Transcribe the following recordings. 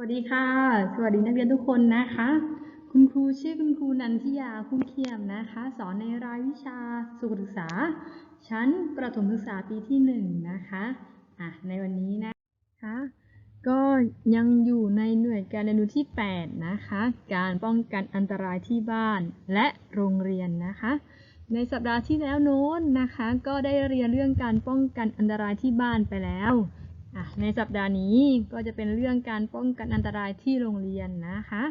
วัสดีค่ะ สวัสดีนักเรียนทุกคนนะคะ คุณครูชื่อคุณครูนันทิยาคุ้มเขียมนะคะ สอนในรายวิชาสุขศึกษา ชั้นประถมศึกษาปีที่หนึ่งนะคะอะในวันนี้นะคะ ก็ยังอยู่ในหน่วยการเรียนรู้ที่ 8 นะคะ การป้องกันอันตรายที่บ้านและโรงเรียนนะคะ ในสัปดาห์ที่แล้วโน้นนะคะ ก็ได้เรียนเรื่องการป้องกันอันตรายที่บ้านไปแล้ว ในสัปดาห์นี้ก็จะเป็นเรื่องการป้องกันอันตรายที่โรงเรียนนะคะ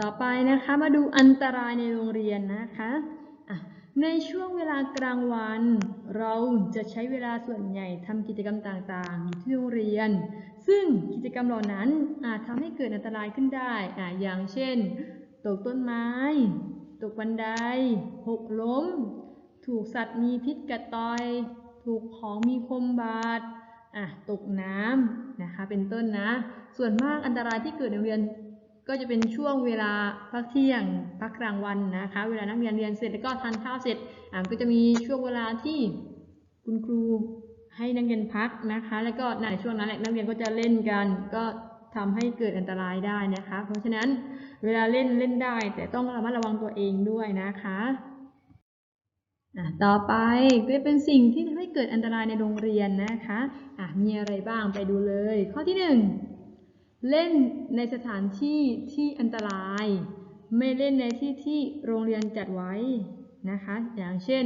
ต่อไปนะคะมาดูอันตรายในโรงเรียนนะคะในช่วงเวลากลางวัน เราจะใช้เวลาส่วนใหญ่ทำกิจกรรมต่างๆอยู่ที่โรงเรียน ซึ่งกิจกรรมเหล่านั้นอาจทำให้เกิดอันตรายขึ้นได้ออย่างเช่น ตกต้นไม้ ตกบันได หกล้ม ถูกสัตว์มีพิษกัดต่อย ถูกของมีคมบาด อะตกน้ำนะคะเป็นต้นนะ ส่วนมากอันตรายที่เกิดในเรียนก็จะเป็นช่วงเวลาพักเที่ยงพักกลางวันนะคะ เวลานักเรียนเรียนเสร็จแล้วก็ทานข้าวเสร็จอะก็จะมีช่วงเวลาที่คุณครูให้นักเรียนพักนะคะ แล้วก็ในช่วงนั้นแหละนักเรียนก็จะเล่นกัน ก็ทำให้เกิดอันตรายได้นะคะ เพราะฉะนั้นเวลาเล่นเล่นได้ แต่ต้องระมัดระวังตัวเองด้วยนะคะ ต่อไปก็จะเป็นสิ่งที่ทำให้เกิดอันตรายในโรงเรียนนะคะะมีอะไรบ้างไปดูเลย ข้อที่หนึ่งเล่นในสถานที่ที่อันตราย ไม่เล่นในที่ที่โรงเรียนจัดไว้นะคะ อย่างเช่น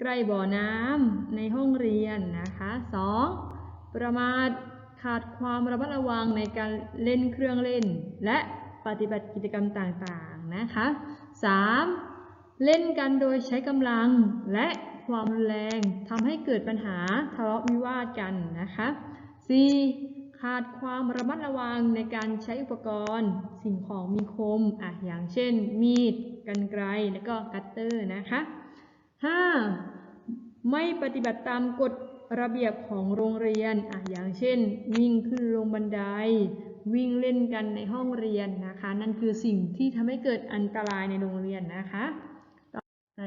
ใกล้บ่อน้ำในห้องเรียนนะคะสองประมาทขาดความระมัดระวังในการเล่นเครื่องเล่น และปฏิบัติกิจกรรมต่างๆนะคะสาม เล่นกันโดยใช้กำลังและความรุนแรงทำให้เกิดปัญหาทะเลาะวิวาทกันนะคะ 4. ขาดความระมัดระวังในการใช้อุปกรณ์ สิ่งของมีคมอะอย่างเช่น มีดกรรไกรและก็คัตเตอร์นะคะ 5. ไม่ปฏิบัติตามกฎระเบียบของโรงเรียนอะอย่างเช่น วิ่งขึ้นลงบันได วิ่งเล่นกันในห้องเรียนนะคะ นั่นคือสิ่งที่ทำให้เกิดอันตรายในโรงเรียนนะคะ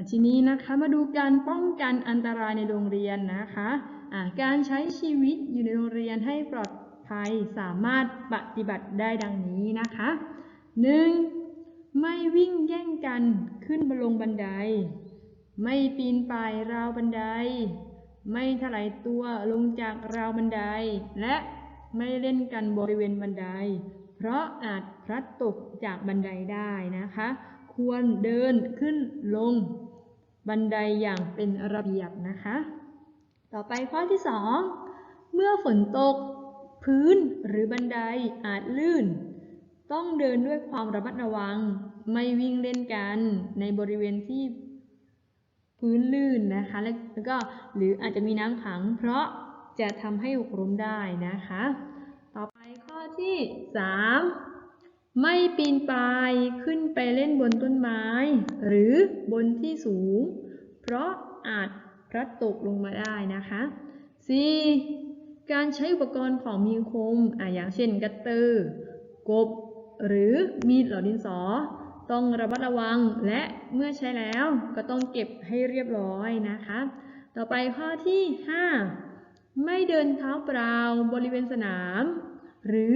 ทีนี้นะคะมาดูการป้องกันอันตรายในโรงเรียนนะคะอ่าการใช้ชีวิตอยู่ในโรงเรียนให้ปลอดภัยสามารถปฏิบัติได้ดังนี้นะคะ 1. ไม่วิ่งแย่งกันขึ้นบลงบันได ไม่ปีนป่ายราวบันได ไม่ถลายตัวลงจากราวบันได และไม่เล่นกันบริเวณบันได เพราะอาจพลัดตกจากบันไดได้นะคะ ควรเดินขึ้นลง บันไดอย่างเป็นระเบียบนะคะ ต่อไปข้อที่ 2 เมื่อฝนตก พื้นหรือบันไดอาจลื่น ต้องเดินด้วยความระมัดระวัง ไม่วิ่งเล่นกันในบริเวณที่พื้นลื่นนะคะ แล้วก็หรืออาจจะมีน้ำขัง เพราะจะทำให้หกล้มได้นะคะ ต่อไปข้อที่ 3 ไม่ปีนป่ายขึ้นไปเล่นบนต้นไม้ หรือบนที่สูง เพราะอาจพลัดตกลงมาได้นะคะ 4. การใช้อุปกรณ์ของมีคมออย่างเช่นกัตเตอร์ กบ หรือมีดเหล่าดินสอ ต้องระมัดระวังและเมื่อใช้แล้วก็ต้องเก็บให้เรียบร้อยนะคะ ต่อไปข้อที่ 5 ไม่เดินเท้าเปล่าบริเวณสนาม หรือ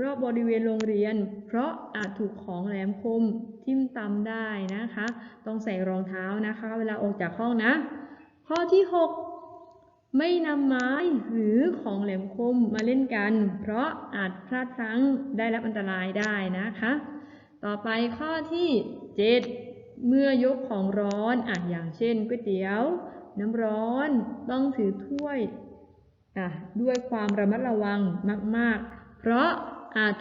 รอบบริเวณโรงเรียน เพราะอาจถูกของแหลมคมทิ่มตำได้นะคะ ต้องใส่รองเท้านะคะ เวลาออกจากห้องนะ ข้อที่ 6 ไม่นำไม้หรือของแหลมคมมาเล่นกัน เพราะอาจพลาดพลั้งได้รับอันตรายได้นะคะ ต่อไปข้อที่ 7 เมื่อยกของร้อนอะอย่างเช่นก๋วยเตี๋ยว น้ำร้อนต้องถือถ้วยอะด้วยความระมัดระวังมาก ๆ เพราะ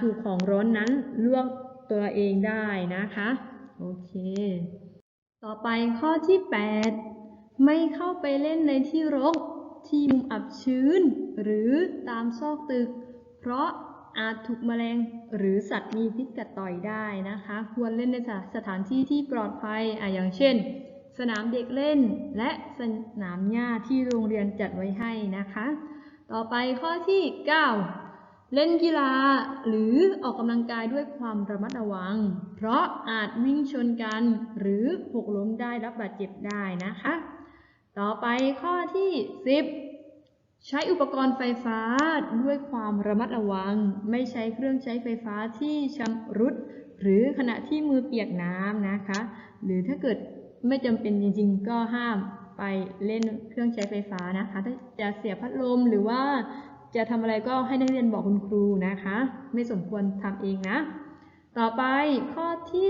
ถูกของร้อนนั้นลวกตัวเองได้นะคะ โอเค ต่อไปข้อที่ 8 ไม่เข้าไปเล่นในที่รก ที่มุมอับชื้น หรือตามซอกตึก เพราะอาจถูกแมลงหรือสัตว์มีพิษกัดต่อยได้นะคะ ควรเล่นในสถานที่ที่ปลอดภัยอะอย่างเช่น สนามเด็กเล่นและสนามหญ้าที่โรงเรียนจัดไว้ให้นะคะ ต่อไปข้อที่ 9 เล่นกีฬาหรือออกกำลังกายด้วยความระมัดระวัง เพราะอาจวิ่งชนกันหรือหกล้มได้รับบาดเจ็บได้นะคะ ต่อไปข้อที่ 10 ใช้อุปกรณ์ไฟฟ้าด้วยความระมัดระวัง ไม่ใช้เครื่องใช้ไฟฟ้าที่ชำรุด หรือขณะที่มือเปียกน้ำนะคะ หรือถ้าเกิดไม่จำเป็นจริง ๆ ก็ห้ามไปเล่นเครื่องใช้ไฟฟ้านะคะ ถ้าจะเสียพัดลมหรือว่า จะทำอะไรก็ให้นักเรียนบอกคุณครูนะคะ ไม่สมควรทำเองนะ ต่อไปข้อที่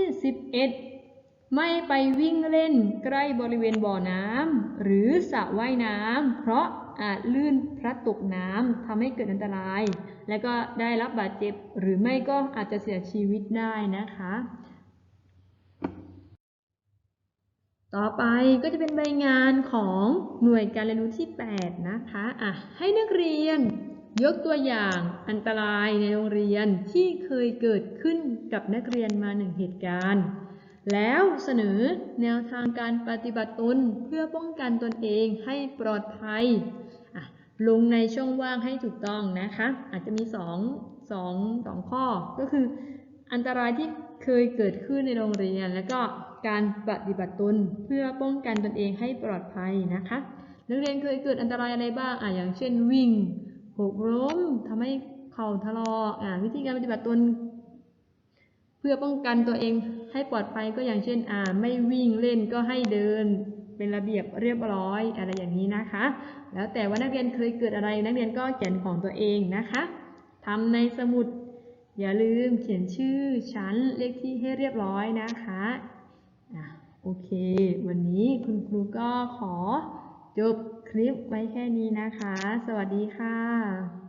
11 ไม่ไปวิ่งเล่นใกล้บริเวณบ่อน้ำหรือสระว่ายน้ำเพราะอาจลื่นพลัดตกน้ำทำให้เกิดอันตราย และก็ได้รับบาดเจ็บหรือไม่ก็อาจจะเสียชีวิตได้นะคะ ต่อไปก็จะเป็นใบงานของหน่วยการเรียนรู้ที่ 8 นะคะอะให้นักเรียนยกตัวอย่างอันตรายในโรงเรียนที่เคยเกิดขึ้นกับนักเรียนมาหนึ่งเหตุการณ์ แล้วเสนอแนวทางการปฏิบัติตนเพื่อป้องกันตนเองให้ปลอดภัยลงในช่องว่างให้ถูกต้องนะคะ อาจจะมีสองสองสองข้อ ก็คืออันตรายที่เคยเกิดขึ้นในโรงเรียนแล้วก็ การปฏิบัติตนเพื่อป้องกันตนเองให้ปลอดภัยนะคะ นักเรียนเคยเกิดอันตรายอะไรบ้างอะอย่างเช่นวิ่งหกล้มทำให้เข่าทะลอกอะวิธีการปฏิบัติตน เพื่อป้องกันตัวเองให้ปลอดภัยก็อย่างเช่นอ่าไม่วิ่งเล่นก็ให้เดินเป็นระเบียบเรียบร้อยอะไรอย่างนี้นะคะ แล้วแต่ว่านักเรียนเคยเกิดอะไรนักเรียนก็เขียนของตัวเองนะคะทำในสมุดอย่าลืมเขียนชื่อชั้นเลขที่ให้เรียบร้อยนะคะ โอเค วันนี้คุณครูก็ขอจบคลิปไว้แค่นี้นะคะ สวัสดีค่ะ